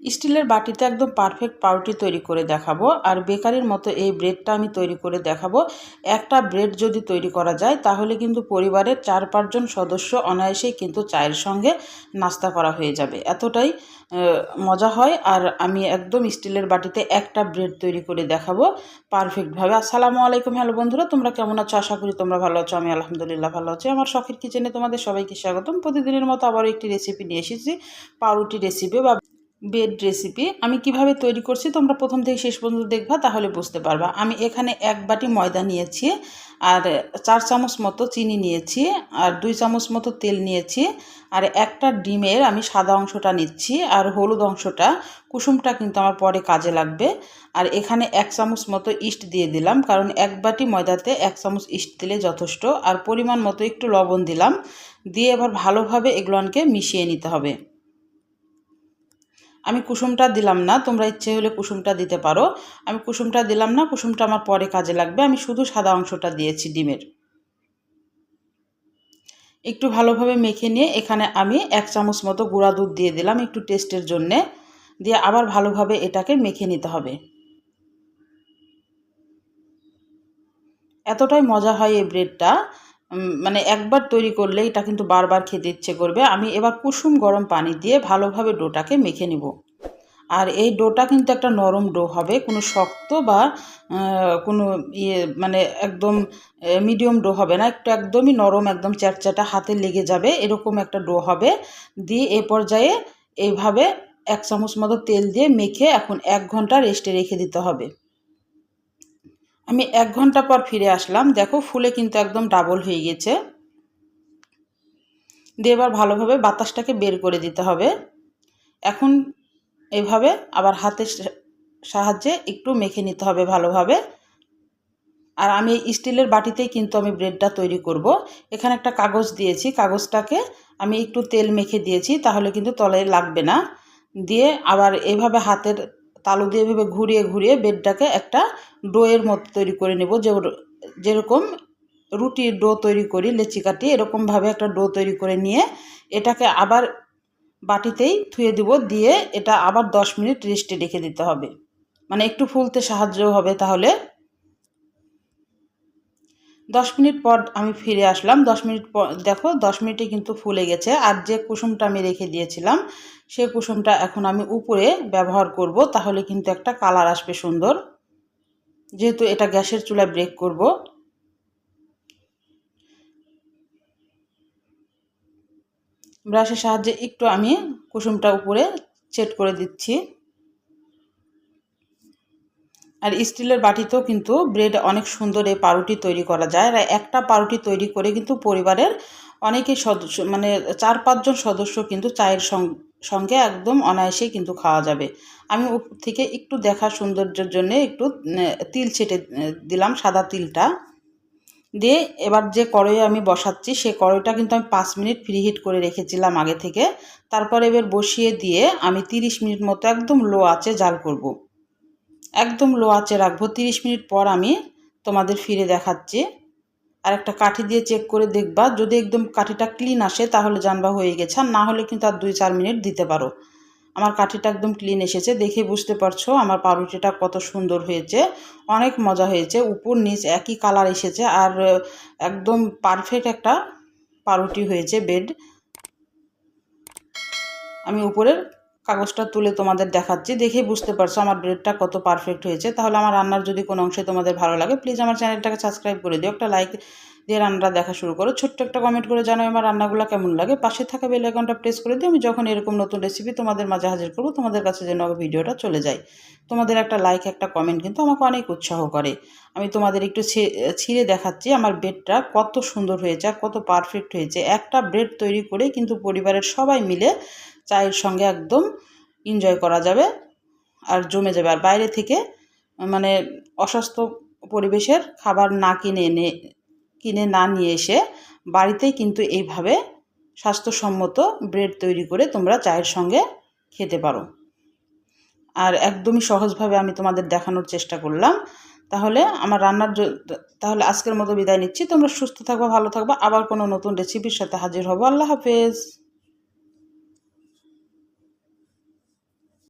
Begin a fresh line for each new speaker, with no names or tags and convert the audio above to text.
স্টিলের বাটিতে একদম পারফেক্ট পাউরুটি তৈরি করে দেখাবো। আর বেকারির মতো এই ব্রেডটা আমি তৈরি করে দেখাবো। একটা ব্রেড যদি তৈরি করা যায়, তাহলে কিন্তু পরিবারের চার পাঁচজন সদস্য অনায়াসেই কিন্তু চায়ের সঙ্গে নাস্তা করা হয়ে যাবে। এতটাই মজা হয়। আর আমি একদম স্টিলের বাটিতে একটা ব্রেড তৈরি করে দেখাবো পারফেক্টভাবে আসসালামু আলাইকুম, হ্যালো বন্ধুরা, তোমরা কেমন আছো? আশা করি তোমরা ভালো আছো, আমি আলহামদুলিল্লাহ ভালো আছি। আমার শখের কিচেনে তোমাদের সবাইকে স্বাগতম। প্রতিদিনের মতো আবারও একটি রেসিপি নিয়ে এসেছি, পাউরুটি রেসিপি বা বেড রেসিপি আমি কীভাবে তৈরি করছি তোমরা প্রথম থেকে শেষ পর্যন্ত দেখবা, তাহলে বুঝতে পারবা। আমি এখানে এক বাটি ময়দা নিয়েছি, আর চার চামচ মতো চিনি নিয়েছি, আর দুই চামচ মতো তেল নিয়েছি, আর একটা ডিমের আমি সাদা অংশটা নিচ্ছি, আর হলুদ অংশটা, কুসুমটা কিন্তু আমার পরে কাজে লাগবে। আর এখানে এক চামচ মতো ইস্ট দিয়ে দিলাম, কারণ এক বাটি ময়দাতে এক চামচ ইস্ট দিলে যথেষ্ট, আর পরিমাণ মতো একটু লবণ দিলাম, দিয়ে এবার ভালোভাবে এগুলোকে মিশিয়ে নিতে হবে। আমি কুসুমটা দিলাম না, তোমরা ইচ্ছে হলে কুসুমটা দিতে পারো। আমি কুসুমটা দিলাম না, কুসুমটা আমার পরে কাজে লাগবে। আমি শুধু সাদা অংশটা দিয়েছি ডিমের। একটু ভালোভাবে মেখে নিয়ে এখানে আমি এক চামচ মতো গুঁড়া দুধ দিয়ে দিলাম একটু টেস্টের জন্যে। দিয়ে আবার ভালোভাবে এটাকে মেখে নিতে হবে। এতটাই মজা হয় এই ব্রেডটা। মানে একবার তৈরি করলে এটা কিন্তু বারবার খেতে ইচ্ছে করবে। আমি এবার কুসুম গরম পানি দিয়ে ভালোভাবে ডোটাকে মেখে নিব। আর এই ডোটা কিন্তু একটা নরম ডো হবে, কোনো শক্ত বা কোনো ইয়ে মানে একদম মিডিয়াম ডো হবে না। একটু একদমই নরম, একদম চ্যাটচ্যাটা হাতে লেগে যাবে, এরকম একটা ডো হবে। দিয়ে এ পর্যায়ে এইভাবে এক চামচ মতো তেল দিয়ে মেখে এখন এক ঘণ্টা রেস্টে রেখে দিতে হবে। আমি এক ঘণ্টা পর ফিরে আসলাম। দেখো ফুলে কিন্তু একদম ডাবল হয়ে গেছে। দিয়ে এবার ভালোভাবে বাতাসটাকে বের করে দিতে হবে। এখন এভাবে আবার হাতের সাহায্যে একটু মেখে নিতে হবে ভালোভাবে। আর আমি স্টিলের বাটিতেই কিন্তু আমি ব্রেডটা তৈরি করব। এখানে একটা কাগজ দিয়েছি। কাগজটাকে আমি একটু তেল মেখে দিয়েছি, তাহলে কিন্তু তলায় লাগবে না। দিয়ে আবার এভাবে হাতের তালু দিয়ে এভাবে ঘুরিয়ে ঘুরিয়ে বেডটাকে একটা ডোয়ের মতো তৈরি করে নেব। যে যেরকম রুটির ডো তৈরি করি, লেচি কাটি, এরকমভাবে একটা ডো তৈরি করে নিয়ে এটাকে আবার বাটিতেই থুয়ে দিব। দিয়ে এটা আবার দশ মিনিট রেস্টে রেখে দিতে হবে। মানে একটু ফুলতে সাহায্য হবে তাহলে। দশ মিনিট পর আমি ফিরে আসলাম। দশ মিনিট পর, দেখো, দশ মিনিটে কিন্তু ফুলে গেছে। আর যে কুসুমটা আমি রেখে দিয়েছিলাম সেই কুসুমটা এখন আমি উপরে ব্যবহার করব, তাহলে কিন্তু একটা কালার আসবে সুন্দর। যেহেতু এটা গ্যাসের চুলায় ব্রেক করব। ব্রাশের সাহায্যে একটু আমি কুসুমটা উপরে চেট করে দিচ্ছি। আর স্টিলের বাটিতেও কিন্তু ব্রেড অনেক সুন্দর এই পাউরুটি তৈরি করা যায়। আর একটা পাউরুটি তৈরি করে কিন্তু পরিবারের অনেকেই সদস্য মানে চার পাঁচজন সদস্য কিন্তু চায়ের সঙ্গে একদম অনায়াসেই কিন্তু খাওয়া যাবে। আমি থেকে একটু দেখা সৌন্দর্যের জন্য একটু তিল ছেটে দিলাম সাদা তিলটা। দিয়ে এবার যে কড়াই আমি বসাচ্ছি, সে কড়াইটা কিন্তু আমি পাঁচ মিনিট ফ্রি হিট করে রেখেছিলাম আগে থেকে। তারপর এবার বসিয়ে দিয়ে আমি তিরিশ মিনিট মতো একদম লো আছে জাল করব। একদম লো আঁচে রাখব। তিরিশ মিনিট পর আমি তোমাদের ফিরে দেখাচ্ছি। আর একটা কাঠি দিয়ে চেক করে দেখবা। যদি একদম কাঠিটা ক্লিন আসে তাহলে জানবা হয়ে গেছে। আর না হলে কিন্তু আর দুই চার মিনিট দিতে পারো। আমার কাঠিটা একদম ক্লিন এসেছে। দেখে বুঝতে পারছ আমার পাউরুটিটা কত সুন্দর হয়েছে। অনেক মজা হয়েছে। উপর নিচ একই কালার এসেছে। আর একদম পারফেক্ট একটা পাউরুটি হয়েছে বেড আমি উপরের কাগজটা তুলে তোমাদের দেখাচ্ছি, দেখেই বুঝতে পারছ আমার ব্রেডটা কত পারফেক্ট হয়েছে। তাহলে আমার রান্নার যদি কোনো অংশে তোমাদের ভালো লাগে প্লিজ আমার চ্যানেলটাকে সাবস্ক্রাইব করে দিও। একটা লাইক দিয়ে রান্নাটা দেখা শুরু করো। ছোট্ট একটা কমেন্ট করে জানাও আমার রান্নাগুলো কেমন লাগে। পাশে থাকা বেল আইকনটা প্রেস করে দিও। আমি যখন এরকম নতুন রেসিপি তোমাদের মাঝে হাজির করব, তোমাদের কাছে যেন ভিডিওটা চলে যায়। তোমাদের একটা লাইক একটা কমেন্ট কিন্তু আমাকে অনেক উৎসাহ করে। আমি তোমাদের একটু ছিঁড়ে দেখাচ্ছি আমার ব্রেডটা কত সুন্দর হয়েছে আর কত পারফেক্ট হয়েছে। একটা ব্রেড তৈরি করে কিন্তু পরিবারের সবাই মিলে চায়ের সঙ্গে একদম এনজয় করা যাবে আর জমে যাবে। আর বাইরে থেকে মানে অস্বাস্থ্য পরিবেশের খাবার না কিনে এনে কিনে না নিয়ে এসে বাড়িতেই কিন্তু এইভাবে স্বাস্থ্যসম্মত ব্রেড তৈরি করে তোমরা চায়ের সঙ্গে খেতে পারো। আর একদমই সহজভাবে আমি তোমাদের দেখানোর চেষ্টা করলাম। তাহলে আমার রান্নার তাহলে আজকের মতো বিদায় নিচ্ছি। তোমরা সুস্থ থাকবা, ভালো থাকবা। আবার কোনো নতুন রেসিপির সাথে হাজির হব। আল্লাহ হাফেজ।